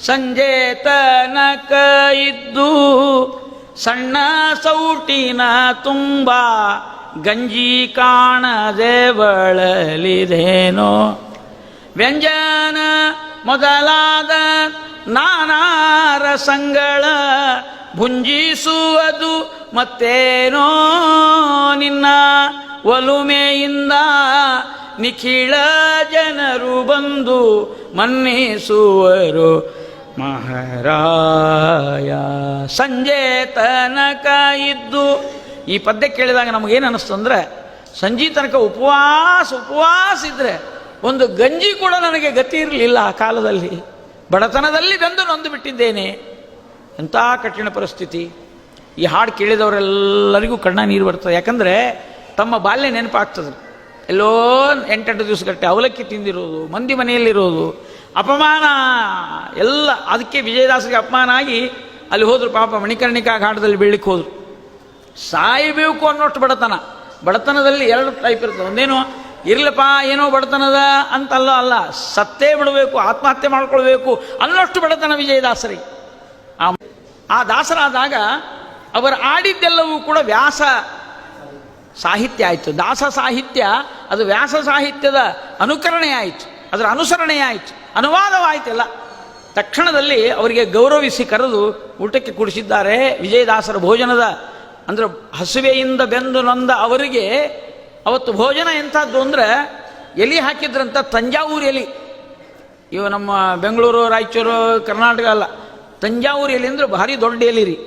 ಸಂಜೆ ತನಕ ಇದ್ದು ಸಣ್ಣ ಸೌಟಿನ ತುಂಬ ಗಂಜಿ ಕಾಣದೆ ಬಳಲಿದೇನೋ. ವ್ಯಂಜನ ಮೊದಲಾದ ನಾನಾ ರಸಂಗಳ ಭುಂಜಿಸುವುದು ಮತ್ತೇನೋ ನಿನ್ನ ಒಲುಮೆಯಿಂದ ನಿಖಿಳ ಜನರು ಬಂದು ಮನ್ನಿಸುವರು. ಮಹಾರಾಯ. ಸಂಜೆ ತನಕ ಇದ್ದು ಈ ಪದ್ಯ ಕೇಳಿದಾಗ ನಮಗೇನು ಅನ್ನಿಸ್ತು ಅಂದರೆ, ಸಂಜೆ ತನಕ ಉಪವಾಸ ಉಪವಾಸ ಇದ್ದರೆ ಒಂದು ಗಂಜಿ ಕೂಡ ನನಗೆ ಗತಿ ಇರಲಿಲ್ಲ ಆ ಕಾಲದಲ್ಲಿ. ಬಡತನದಲ್ಲಿ ಬಂದು ನೊಂದು ಬಿಟ್ಟಿದ್ದೇನೆ. ಎಂಥ ಕಠಿಣ ಪರಿಸ್ಥಿತಿ. ಈ ಹಾಡು ಕೇಳಿದವರೆಲ್ಲರಿಗೂ ಕಣ್ಣ ನೀರು ಬರ್ತದೆ. ಯಾಕಂದರೆ ತಮ್ಮ ಬಾಲ್ಯ ನೆನಪಾಗ್ತದೆ. ಎಲ್ಲೋ ಎಂಟೆಂಟು ದಿವಸ ಕಟ್ಟೆ ಅವಲಕ್ಕಿ ತಿಂದಿರೋದು, ಮಂದಿ ಮನೆಯಲ್ಲಿರೋದು ಅಪಮಾನ ಎಲ್ಲ ಅದಕ್ಕೆ ವಿಜಯದಾಸರಿಗೆ ಅಪಮಾನ ಆಗಿ ಅಲ್ಲಿ ಹೋದರು ಪಾಪ ಮಣಿಕರ್ಣಿಕಾ ಘಾಟದಲ್ಲಿ ಬೀಳಲಿಕ್ಕೆ ಹೋದ್ರು. ಸಾಯಬೇಕು ಅನ್ನೋಷ್ಟು ಬಡತನ. ಬಡತನದಲ್ಲಿ ಎರಡು ಟೈಪ್ ಇರ್ತದೆ ಒಂದೇನು, ಇರ್ಲಪ್ಪ, ಏನೋ ಬಡತನದ ಅಂತಲ್ಲ ಅಲ್ಲ, ಸತ್ತೇ ಬಿಡಬೇಕು, ಆತ್ಮಹತ್ಯೆ ಮಾಡ್ಕೊಳ್ಬೇಕು ಅನ್ನೋಷ್ಟು ಬಡತನ ವಿಜಯದಾಸರಿಗೆ. ಆ ಆ ದಾಸರಾದಾಗ ಅವರು ಆಡಿದ್ದೆಲ್ಲವೂ ಕೂಡ ವ್ಯಾಸ ಸಾಹಿತ್ಯ ಆಯಿತು. ದಾಸ ಸಾಹಿತ್ಯ, ಅದು ವ್ಯಾಸ ಸಾಹಿತ್ಯದ ಅನುಕರಣೆ ಆಯಿತು. ಅದರ ಅನುಸರಣೆ ಆಯಿತು. ಅನುವಾದವಾಯಿತಲ್ಲ. ತಕ್ಷಣದಲ್ಲಿ ಅವರಿಗೆ ಗೌರವಿಸಿ ಕರೆದು ಊಟಕ್ಕೆ ಕುಡಿಸಿದ್ದಾರೆ. ವಿಜಯದಾಸರ ಭೋಜನದ ಅಂದ್ರೆ ಹಸುವೆಯಿಂದ ಬೆಂದು ನೊಂದ ಅವರಿಗೆ ಅವತ್ತು ಭೋಜನ ಎಂಥದ್ದು ಅಂದರೆ ಎಲಿ ಹಾಕಿದ್ರಂತ ತಂಜಾವೂರು ಎಲಿ. ಇವು ನಮ್ಮ ಬೆಂಗಳೂರು, ರಾಯಚೂರು, ಕರ್ನಾಟಕ ಅಲ್ಲ. ತಂಜಾವೂರು ಎಲೆ ಅಂದರೆ ಭಾರಿ ದೊಡ್ಡ ಎಲಿ ರೀ.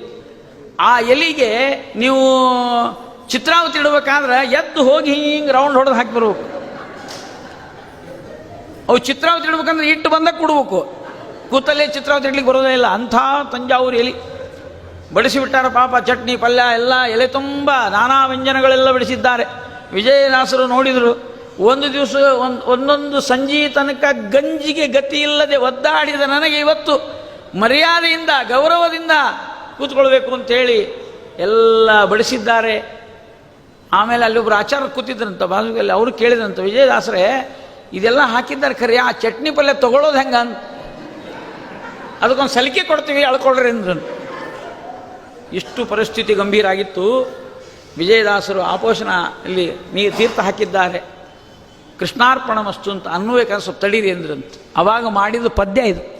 ಆ ಎಲಿಗೆ ನೀವು ಚಿತ್ರಾವತಿ ಇಡಬೇಕಾದ್ರೆ ಎದ್ದು ಹೋಗಿ ಹಿಂಗೆ ರೌಂಡ್ ಹೊಡೆದು ಹಾಕಿ ಬರ್ಬೇಕು. ಅವು ಚಿತ್ರಾವತಿ ಇಡ್ಬೇಕಂದ್ರೆ ಇಟ್ಟು ಬಂದಾಗ ಕೊಡ್ಬೇಕು. ಕೂತಲ್ಲೇ ಚಿತ್ರಾವತಿ ಇಡ್ಲಿಕ್ಕೆ ಬರೋದೇ ಇಲ್ಲ. ಅಂಥ ತಂಜಾವೂರು ಎಲಿ ಬಡಿಸಿಬಿಟ್ಟಾರ ಪಾಪ ಚಟ್ನಿ, ಪಲ್ಯ ಎಲ್ಲ ಎಲೆ ತುಂಬ ನಾನಾ ವ್ಯಂಜನಗಳೆಲ್ಲ ಬಿಡಿಸಿದ್ದಾರೆ. ವಿಜಯದಾಸರು ನೋಡಿದರು, ಒಂದು ದಿವಸ ಒಂದು, ಒಂದೊಂದು ಸಂಜೆ ತನಕ ಗಂಜಿಗೆ ಗತಿ ಇಲ್ಲದೆ ಒದ್ದಾಡಿದ ನನಗೆ ಇವತ್ತು ಮರ್ಯಾದೆಯಿಂದ, ಗೌರವದಿಂದ ಕೂತ್ಕೊಳ್ಬೇಕು ಅಂತೇಳಿ ಎಲ್ಲ ಬಡಿಸಿದ್ದಾರೆ. ಆಮೇಲೆ ಅಲ್ಲಿ ಒಬ್ರು ಆಚಾರ ಕೂತಿದ್ರಂತ ಬಾಜುಗಲ್ಲಿ ಅವರು ಕೇಳಿದ್ರಂತ, ವಿಜಯದಾಸರೇ ಇದೆಲ್ಲ ಹಾಕಿದ್ದಾರೆ ಖರೆ. ಆ ಚಟ್ನಿ ಪಲ್ಯ ತಗೊಳ್ಳೋದು ಹೆಂಗ ಅದಕ್ಕೊಂದು ಸಲಿಕೆ ಕೊಡ್ತೀವಿ ಅಳ್ಕೊಳ್ರಿ ಅಂದ್ರು ಇಷ್ಟು ಪರಿಸ್ಥಿತಿ ಗಂಭೀರ ಆಗಿತ್ತು. ವಿಜಯದಾಸರು ಆಪೋಷಣ ಇಲ್ಲಿ ನೀರು ತೀರ್ಥ ಹಾಕಿದ್ದಾರೆ. ಕೃಷ್ಣಾರ್ಪಣ ಮಸ್ತು ಅಂತ ಅನ್ನುವ ಸ್ವಲ್ಪ ತಡೀರಿ ಅಂದ್ರಂತ ಅವಾಗ ಮಾಡಿದ ಪದ್ಯ ಇದು.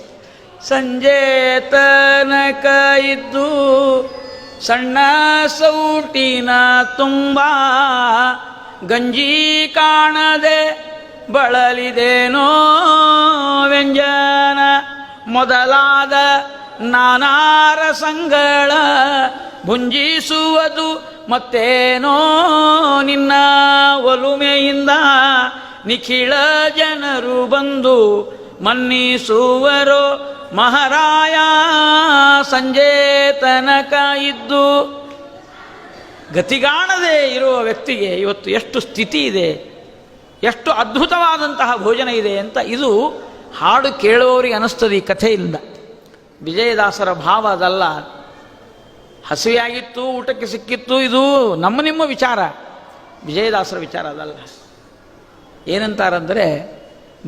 ಸಂಜೆ ತನಕ ಇದ್ದು ಸಣ್ಣ ಸೌಟಿನ ತುಂಬ ಗಂಜಿ ಕಾಣದೆ ಬಳಲಿದೇನೋ ವ್ಯಂಜನ. ಮೊದಲಾದ ನಾನಾರ ಸಂಗಳ ಭುಂಜಿಸುವುದು ಮತ್ತೇನೋ ನಿನ್ನ ಒಲುಮೆಯಿಂದ. ನಿಖಿಳ ಜನರು ಬಂದು ಮನ್ನಿಸುವರು. ಮಹಾರಾಯ ಸಂಜೆ ತನಕ ಇದ್ದು. ಗತಿಗಾಣದೇ ಇರುವ ವ್ಯಕ್ತಿಗೆ ಇವತ್ತು ಎಷ್ಟು ಸ್ಥಿತಿ ಇದೆ. ಎಷ್ಟು ಅದ್ಭುತವಾದಂತಹ ಭೋಜನ ಇದೆ ಅಂತ ಇದು ಹಾಡು ಕೇಳುವವರಿಗೆ ಅನಿಸ್ತದೆ, ಈ ಕಥೆಯಿಂದ. ವಿಜಯದಾಸರ ಭಾವ ಅದಲ್ಲ. ಹಸಿವೆಯಾಗಿತ್ತು, ಊಟಕ್ಕೆ ಸಿಕ್ಕಿತ್ತು, ಇದು ನಮ್ಮ ನಿಮ್ಮ ವಿಚಾರ. ವಿಜಯದಾಸರ ವಿಚಾರ ಅದಲ್ಲ. ಏನಂತಾರಂದರೆ,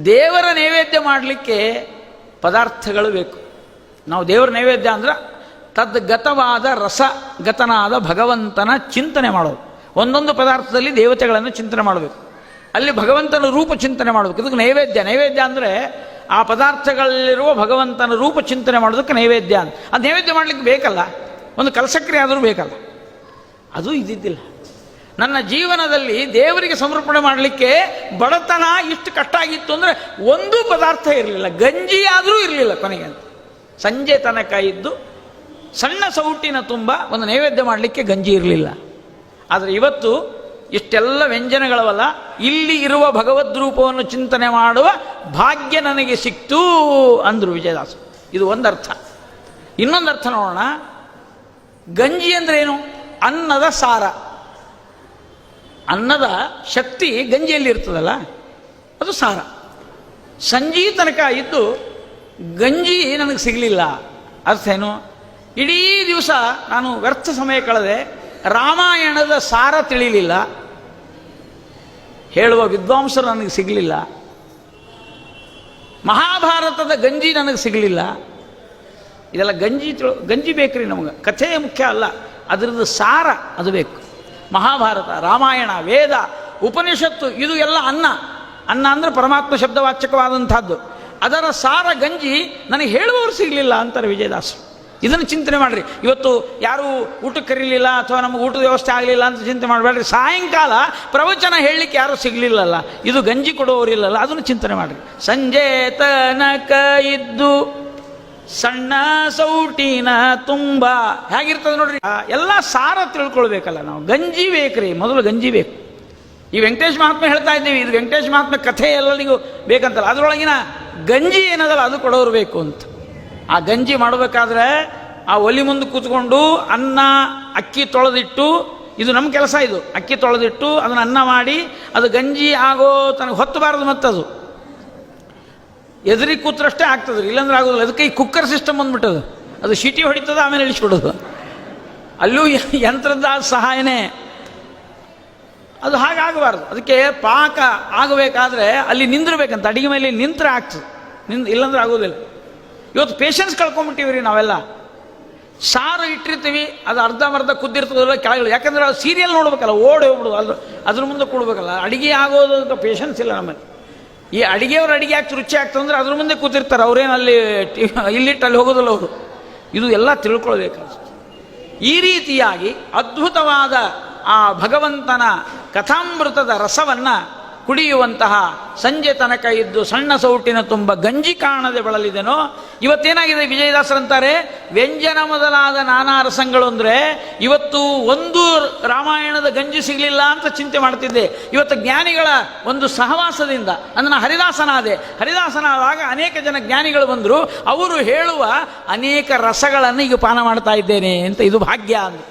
ದೇವರ ನೈವೇದ್ಯ ಮಾಡಲಿಕ್ಕೆ ಪದಾರ್ಥಗಳು ಬೇಕು. ನಾವು ದೇವರ ನೈವೇದ್ಯ ಅಂದ್ರೆ ತದ್ಗತವಾದ ರಸಗತನಾದ ಭಗವಂತನ ಚಿಂತನೆ ಮಾಡೋದು. ಒಂದೊಂದು ಪದಾರ್ಥದಲ್ಲಿ ದೇವತೆಗಳನ್ನು ಚಿಂತನೆ ಮಾಡಬೇಕು. ಅಲ್ಲಿ ಭಗವಂತನ ರೂಪ ಚಿಂತನೆ ಮಾಡಬೇಕು ಇದಕ್ಕೆ ನೈವೇದ್ಯ. ನೈವೇದ್ಯ ಅಂದರೆ ಆ ಪದಾರ್ಥಗಳಲ್ಲಿರುವ ಭಗವಂತನ ರೂಪ ಚಿಂತನೆ ಮಾಡೋದಕ್ಕೆ ನೈವೇದ್ಯ ಅಂತ. ಅದು ನೈವೇದ್ಯ ಮಾಡಲಿಕ್ಕೆ ಬೇಕಲ್ಲ. ಒಂದು ಕಲಸಕ್ರಿಯೆ ಆದರೂ ಬೇಕಲ್ಲ. ಅದು ಇದ್ದಿದ್ದಿಲ್ಲ. ನನ್ನ ಜೀವನದಲ್ಲಿ ದೇವರಿಗೆ ಸಮರ್ಪಣೆ ಮಾಡಲಿಕ್ಕೆ ಬಡತನ ಇಷ್ಟು ಕಷ್ಟ ಆಗಿತ್ತು ಅಂದರೆ ಒಂದು ಪದಾರ್ಥ ಇರಲಿಲ್ಲ. ಗಂಜಿ ಆದರೂ ಇರಲಿಲ್ಲ ಕೊನೆಗೆ ಅಂತ. ಸಂಜೆ ತನಕ ಇದ್ದು ಸಣ್ಣ ಸೌಟಿನ ತುಂಬ ಒಂದು ನೈವೇದ್ಯ ಮಾಡಲಿಕ್ಕೆ ಗಂಜಿ ಇರಲಿಲ್ಲ. ಆದರೆ ಇವತ್ತು ಇಷ್ಟೆಲ್ಲ ವ್ಯಂಜನಗಳವಲ್ಲ. ಇಲ್ಲಿ ಇರುವ ಭಗವದ್ ರೂಪವನ್ನು ಚಿಂತನೆ ಮಾಡುವ ಭಾಗ್ಯ ನನಗೆ ಸಿಕ್ತು ಅಂದರು ವಿಜಯದಾಸ ಇದು ಒಂದರ್ಥ. ಇನ್ನೊಂದು ಅರ್ಥ ನೋಡೋಣ. ಗಂಜಿ ಅಂದ್ರೆ ಏನು? ಅನ್ನದ ಸಾರ. ಅನ್ನದ ಶಕ್ತಿ ಗಂಜಿಯಲ್ಲಿ ಇರ್ತದಲ್ಲ, ಅದು ಸಾರ. ಸಂಜೆ ತನಕ ಇದ್ದು ಗಂಜಿ ನನಗೆ ಸಿಗಲಿಲ್ಲ. ಅರ್ಥ ಏನು? ಇಡೀ ದಿವಸ ನಾನು ವ್ಯರ್ಥ ಸಮಯ ಕಳೆದೆ, ರಾಮಾಯಣದ ಸಾರ ತಿಳಿಲಿಲ್ಲ. ಹೇಳುವ ವಿದ್ವಾಂಸರು ನನಗೆ ಸಿಗಲಿಲ್ಲ. ಮಹಾಭಾರತದ ಗಂಜಿ ನನಗೆ ಸಿಗಲಿಲ್ಲ. ಇದೆಲ್ಲ ಗಂಜಿ ತಿಳು, ಗಂಜಿ ಬೇಕ್ರಿ ನಮಗೆ. ಕಥೆ ಮುಖ್ಯ ಅಲ್ಲ, ಅದರದ್ದು ಸಾರ ಅದು ಬೇಕು. ಮಹಾಭಾರತ, ರಾಮಾಯಣ, ವೇದ, ಉಪನಿಷತ್ತು, ಇದು ಎಲ್ಲ ಅನ್ನ. ಅನ್ನ ಅಂದರೆ ಪರಮಾತ್ಮ ಶಬ್ದವಾಚಕವಾದಂಥದ್ದು. ಅದರ ಸಾರ ಗಂಜಿ ನನಗೆ ಹೇಳುವವರು ಸಿಗಲಿಲ್ಲ ಅಂತಾರೆ ವಿಜಯದಾಸರು. ಇದನ್ನು ಚಿಂತನೆ ಮಾಡಿರಿ. ಇವತ್ತು ಯಾರೂ ಊಟಕ್ಕೆ ಕರೀಲಿಲ್ಲ ಅಥವಾ ನಮಗೆ ಊಟದ ವ್ಯವಸ್ಥೆ ಆಗಲಿಲ್ಲ ಅಂತ ಚಿಂತೆ ಮಾಡಬೇಡ್ರಿ. ಸಾಯಂಕಾಲ ಪ್ರವಚನ ಹೇಳಲಿಕ್ಕೆ ಯಾರೂ ಸಿಗಲಿಲ್ಲಲ್ಲ. ಇದು ಗಂಜಿ ಕೊಡುವವರಿಲ್ಲಲ್ಲ ಅದನ್ನು ಚಿಂತನೆ ಮಾಡಿರಿ. ಸಂಜೆ ತನಕ ಇದ್ದು ಸಣ್ಣ ಸೌಟಿನ ತುಂಬ ಹೇಗಿರ್ತದೆ ನೋಡ್ರಿ. ಎಲ್ಲ ಸಾರ ತಿಳ್ಕೊಳ್ಬೇಕಲ್ಲ ನಾವು. ಗಂಜಿ ಬೇಕ್ರಿ, ಮೊದಲು ಗಂಜಿ ಬೇಕು. ಈ ವೆಂಕಟೇಶ್ ಮಹಾತ್ಮ ಹೇಳ್ತಾ ಇದ್ದೀವಿ, ಇದು ವೆಂಕಟೇಶ್ ಮಹಾತ್ಮ ಕಥೆ ಎಲ್ಲರಿಗೂ ಬೇಕಂತಲ್ಲ. ಅದರೊಳಗಿನ ಗಂಜಿ ಏನದಲ್ಲ, ಅದು ಕೊಡೋರು ಬೇಕು ಅಂತ. ಆ ಗಂಜಿ ಮಾಡಬೇಕಾದ್ರೆ ಆ ಒಲಿ ಮುಂದೆ ಕೂತ್ಕೊಂಡು ಅನ್ನ, ಅಕ್ಕಿ ತೊಳೆದಿಟ್ಟು, ಇದು ನಮ್ಮ ಕೆಲಸ ಇದು. ಅಕ್ಕಿ ತೊಳೆದಿಟ್ಟು ಅದನ್ನು ಅನ್ನ ಮಾಡಿ, ಅದು ಗಂಜಿ ಆಗೋ ತನಗೆ ಹೊತ್ತಬಾರದು ಮತ್ತದು. ಎದುರಿಗೆ ಕೂತ್ರಷ್ಟೇ ಆಗ್ತದೆ, ಇಲ್ಲಾಂದ್ರೆ ಆಗೋದಿಲ್ಲ. ಅದಕ್ಕೆ ಈ ಕುಕ್ಕರ್ ಸಿಸ್ಟಮ್ ಬಂದ್ಬಿಟ್ಟದು. ಅದು ಶಿಟಿ ಹೊಡಿತದ, ಆಮೇಲೆ ಇಳಿಸ್ಬಿಡೋದು. ಅಲ್ಲೂ ಯಂತ್ರದ ಸಹಾಯನೇ. ಅದು ಹಾಗಾಗಬಾರ್ದು ಅದಕ್ಕೆ ಪಾಕ ಆಗಬೇಕಾದ್ರೆ ಅಲ್ಲಿ ನಿಂದಿರ್ಬೇಕಂತ. ಅಡಿಗೆ ಮೇಲೆ ನಿಂತರೆ ಆಗ್ತದೆ. ನಿಂದ್, ಇಲ್ಲಾಂದ್ರೆ ಆಗೋದಿಲ್ಲ. ಇವತ್ತು ಪೇಷನ್ಸ್ ಕಳ್ಕೊಂಬಿಟ್ಟಿವಿ ರೀ ನಾವೆಲ್ಲ. ಸಾರು ಇಟ್ಟಿರ್ತೀವಿ, ಅದು ಅರ್ಧಂಬರ್ಧ ಕುದ್ದಿರ್ತದಲ್ಲ ಕೆಳಗಿಲ್ಲ ಯಾಕಂದ್ರೆ ಸೀರಿಯಲ್ ನೋಡ್ಬೇಕಲ್ಲ, ಓಡಿ ಹೋಗ್ಬಿಡುದು. ಅದ್ರ ಅದ್ರ ಮುಂದೆ ಕೊಡ್ಬೇಕಲ್ಲ. ಅಡಿಗೆ ಆಗೋದು ಪೇಷನ್ಸ್ ಇಲ್ಲ ನಮ್ಮಲ್ಲಿ. ಈ ಅಡಿಗೆಯವ್ರ ಅಡಿಗೆ ಯಾಕೆ ರುಚಿ ಆಗ್ತಂದ್ರೆ ಅಂದ್ರೆ ಮುಂದೆ ಕೂತಿರ್ತಾರೆ. ಅವ್ರೇನು ಅಲ್ಲಿ ಇಲ್ಲಿಟ್ಟು ಅಲ್ಲಿ ಹೋಗೋದಿಲ್ಲ ಅವರು. ಇದು ಎಲ್ಲ ತಿಳ್ಕೊಳ್ಬೇಕಾಗ್ತದೆ ಈ ರೀತಿಯಾಗಿ ಅದ್ಭುತವಾದ ಆ ಭಗವಂತನ ಕಥಾಮೃತದ ರಸವನ್ನ ಕುಡಿಯುವಂತಹ ಸಂಜೆ ತನಕ ಇದ್ದು ಸಣ್ಣ ಸೌಟಿನ ತುಂಬ ಗಂಜಿ ಕಾಣದೆ ಬಳಲಿದೆನೋ, ಇವತ್ತೇನಾಗಿದೆ ವಿಜಯದಾಸರಂತಾರೆ ವ್ಯಂಜನ ಮೊದಲಾದ ನಾನಾ ರಸಂಗಳು ಅಂದರೆ ಇವತ್ತು ಒಂದು ರಾಮಾಯಣದ ಗಂಜಿ ಸಿಗಲಿಲ್ಲ ಅಂತ ಚಿಂತೆ ಮಾಡ್ತಿದ್ದೆ. ಇವತ್ತು ಜ್ಞಾನಿಗಳ ಒಂದು ಸಹವಾಸದಿಂದ ಅಂದ್ರೆ ಹರಿದಾಸನಾದೆ. ಹರಿದಾಸನಾದಾಗ ಅನೇಕ ಜನ ಜ್ಞಾನಿಗಳು ಬಂದರು, ಅವರು ಹೇಳುವ ಅನೇಕ ರಸಗಳನ್ನು ಈಗ ಪಾನ ಮಾಡ್ತಾ ಇದ್ದೇನೆ ಅಂತ ಇದು ಭಾಗ್ಯ ಅಂತ